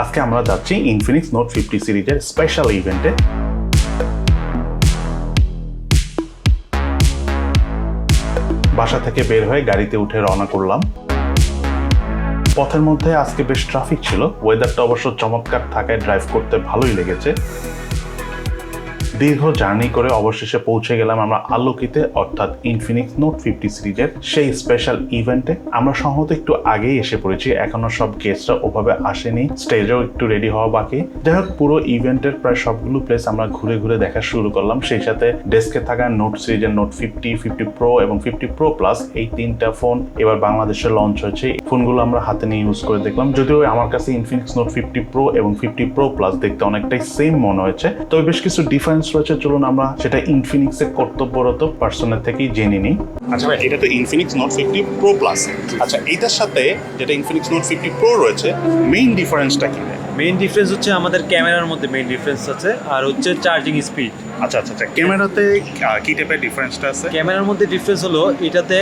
আজকে আমরা যাচ্ছি ইনফিনিক্স নোট ফিফটি সিরিজের স্পেশাল ইভেন্টে বাসা থেকে বের হয়ে গাড়িতে উঠে রওনা করলাম। পথের মধ্যে আজকে বেশ ট্রাফিক ছিল। ওয়েদারটা অবশ্য চমৎকার, থাকায় ড্রাইভ করতে ভালোই লেগেছে। দীর্ঘ জার্নি করে অবশেষে পৌঁছে গেলাম আমরা আলোকিতে, অর্থাৎ ইনফিনিক্স নোট ফিফটি সিরিজের সেই স্পেশাল ইভেন্টে আমরা সম্ভবত একটু আগেই এসে পড়েছি, এখনও সব গেস্টরা ওভাবে আসেনি। স্টেজেও একটু রেডি হওয়া বাকি। যাই হোক, পুরো ইভেন্টের প্রায় সবগুলো প্লেস আমরা ঘুরে ঘুরে দেখা শুরু করলাম। সেই সাথে ডেস্কে থাকা নোট সিরিজের নোট ফিফটি ফিফটি প্রো এবং ফিফটি প্রো প্লাস এই তিনটা ফোন এবার বাংলাদেশে লঞ্চ হয়েছে। এই ফোনগুলো আমরা হাতে নিয়ে ইউজ করে দেখলাম। যদিও আমার কাছে ইনফিনিক্স নোট ফিফটি প্রো এবং ফিফটি প্রো প্লাস দেখতে অনেকটাই সেম মনে হয়েছে, তবে বেশ কিছু ডিফারেন্স রয়েছে, চলুন আমরা সেটা ইনফিনিক্স এর কর্তব্যরত পার্সনের থেকেই জেনে নিই। আচ্ছা ভাই, এটা তো Infinix note fifty pro plus আচ্ছা এটার সাথে যেটা ইনফিনিক্স নোট ফিফটি প্রো রয়েছে মেইন ডিফারেন্সটা কি মেইন ডিফারেন্স হচ্ছে আমাদের ক্যামেরার মধ্যে মেইন ডিফারেন্স আছে আর হচ্ছে চার্জিং স্পিড আচ্ছা আচ্ছা আচ্ছা ক্যামেরাতে কি টাইপের ডিফারেন্সটা আছে? ক্যামেরার মধ্যে ডিফারেন্স হলো এটাতে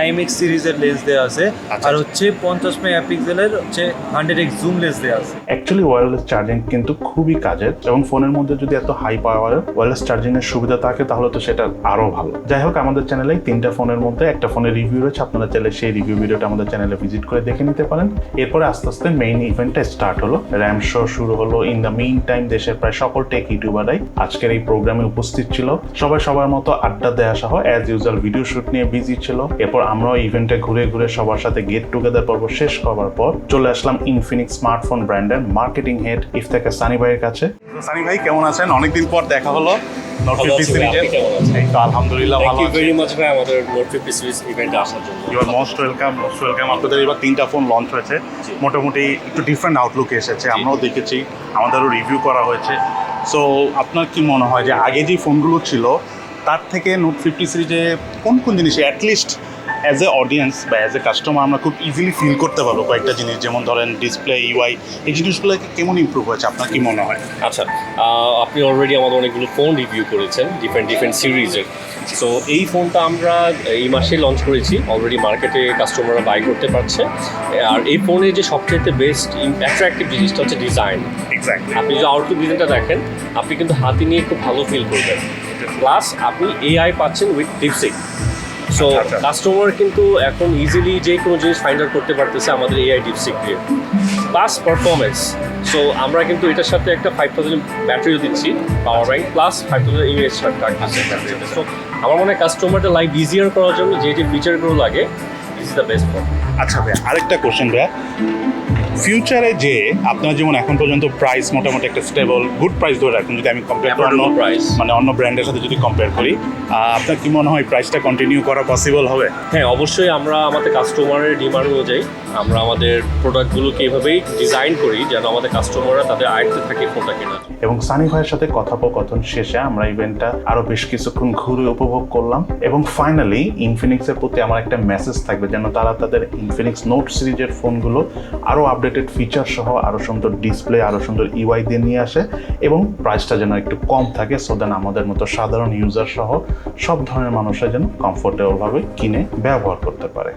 আইএমএক্স সিরিজের লেন্স দেওয়া আছে আচ্ছা, আর আচ্ছা। হচ্ছে পঞ্চাশ মেগাপিক্সেলের হচ্ছে হান্ড্রেড এক্স জুম লেন্স দেওয়া আছে। অ্যাকচুয়ালি ওয়্যারলেস চার্জিং কিন্তু খুবই কাজের এবং ফোনের মধ্যে যদি এত হাই পাওয়ার ওয়্যারলেস চার্জিং এর সুবিধা থাকে তাহলে তো সেটা আরও ভালো। যাই হোক আমাদের চ্যানেলে তিনটা ফোনের মধ্যে একটা ফোনের রিভিউ রয়েছে আপনারা চাইলে সেই রিভিউ ভিডিওটা আমাদের চ্যানেলে ভিজিট করে দেখে নিতে পারেন। এরপরে আস্তে আস্তে মেইন ইভেন্টটা স্টার্ট হলো র্যাম শো শুরু হলো ইন দ্য মেইন টাইম দেশের প্রায় সকল টেক ইউটিউবারাই আজকের এই প্রোগ্রামে উপস্থিত ছিল। সবাই সবার মতো আড্ডা দেয়া সহ অ্যাজ ইউজুয়াল ভিডিও শুট নিয়ে বিজি ছিল। এরপর আমরাও ইভেন্টে ঘুরে ঘুরে সবার সাথে গেট টুগেদার পর্ব শেষ করার পর চলে আসলাম ইনফিনিক্স স্মার্টফোন ব্র্যান্ডের মার্কেটিং হেড ইফতেকা সানি ভাইয়ের কাছে। সানি ভাই, কেমন আছেন? অনেকদিন পর দেখা হলো। নোট ফিফটি সিরিজের? এই তো আলহামদুলিল্লাহ ভালো আছি। ভেরি মাচ ভাই আমাদের নোট ফিফটি সিরিজ ইভেন্টে আসার জন্য। You are most welcome most welcome আপনাদের এবার তিনটা ফোন লঞ্চ হয়েছে। মোটামুটি একটু ডিফারেন্ট আউটলুকে এসেছে। আমরাও দেখেছি আমাদেরও রিভিউ করা হয়েছে। সো আপনার কি মনে হয় যে আগে যে ফোনগুলো ছিল তার থেকে নোট ফিফটি সিরিজে কোন কোন জিনিস at least as a audience বা অ্যাজ এ কাস্টমার আমরা খুব ইজিলি ফিল করতে পারব কয়েকটা জিনিস। যেমন ধরেন ডিসপ্লে ইউআই এই জিনিসগুলো কেমন ইমপ্রুভ হয়েছে? আপনার কি মনে হয়? আচ্ছা আপনি অলরেডি আমাদের অনেকগুলো ফোন রিভিউ করেছেন ডিফারেন্ট ডিফারেন্ট সিরিজের সো এই ফোনটা আমরা এই মাসে লঞ্চ করেছি। অলরেডি মার্কেটে কাস্টমাররা বাই করতে পারছে। আর এই ফোনের যে সবচেয়ে বেস্ট অ্যাট্রাক্টিভ জিনিসটা হচ্ছে ডিজাইন আপনি যদি আউটলুক ডিজাইনটা দেখেন আপনি কিন্তু হাতে নিয়ে খুব ভালো ফিল করবেন। প্লাস আপনি এআই পাচ্ছেন উইথ ডিপসিক সো। কাস্টমার কিন্তু এখন ইজিলি যে কোনো জিনিস ফাইন্ড আউট করতে পারতেছে আমাদের এআই ডিপসিক দিয়ে। প্লাস পারফরমেন্স সো আমরা কিন্তু এটার সাথে একটা ফাইভ থাউজেন্ড ব্যাটারিও দিচ্ছি power bank plus five thousand US so আমার মনে হয় কাস্টমারটা লাইফ ইজিয়ার করার জন্য যে যে ফিচারগুলো লাগে ইজ দ্য বেস্ট ফোন আচ্ছা ভাইয়া, আরেকটা কোশ্চেন ভাইয়া। ফিউচারে যে আপনার যেমন এখন পর্যন্ত প্রাইস মোটামুটি একটা স্টেবল গুড প্রাইস ধরে রাখুন যদি আমি কম্পেয়ার করি অন্য প্রাইস মানে অন্য ব্র্যান্ডের সাথে যদি কম্পেয়ার করি আপনার কি মনে হয় প্রাইসটা কন্টিনিউ করা পসিবল হবে? হ্যাঁ অবশ্যই আমরা আমাদের কাস্টমারের ডিমান্ড অনুযায়ী আমরা আমাদের প্রোডাক্টগুলোকে এভাবেই ডিজাইন করি যেন আমাদের কাস্টমাররা তাদের আয়ত্তে থাকে ফোনটা কেনা এবং সানি ভাইয়ের সাথে কথোপকথন শেষে আমরা ইভেন্টটা আরও বেশ কিছুক্ষণ ঘুরে উপভোগ করলাম। এবং ফাইনালি ইনফিনিক্সের প্রতি আমার একটা মেসেজ থাকবে যেন তারা তাদের ইনফিনিক্স নোট সিরিজের ফোনগুলো আরও আপডেটেড ফিচার সহ আরও সুন্দর ডিসপ্লে আরও সুন্দর ইউআই দিয়ে নিয়ে আসে এবং প্রাইসটা যেন একটু কম থাকে সো দেন আমাদের মতো সাধারণ ইউজার সহ সব ধরনের মানুষরা যেন কমফোর্টেবল ভাবে কিনে, ব্যবহার করতে পারে।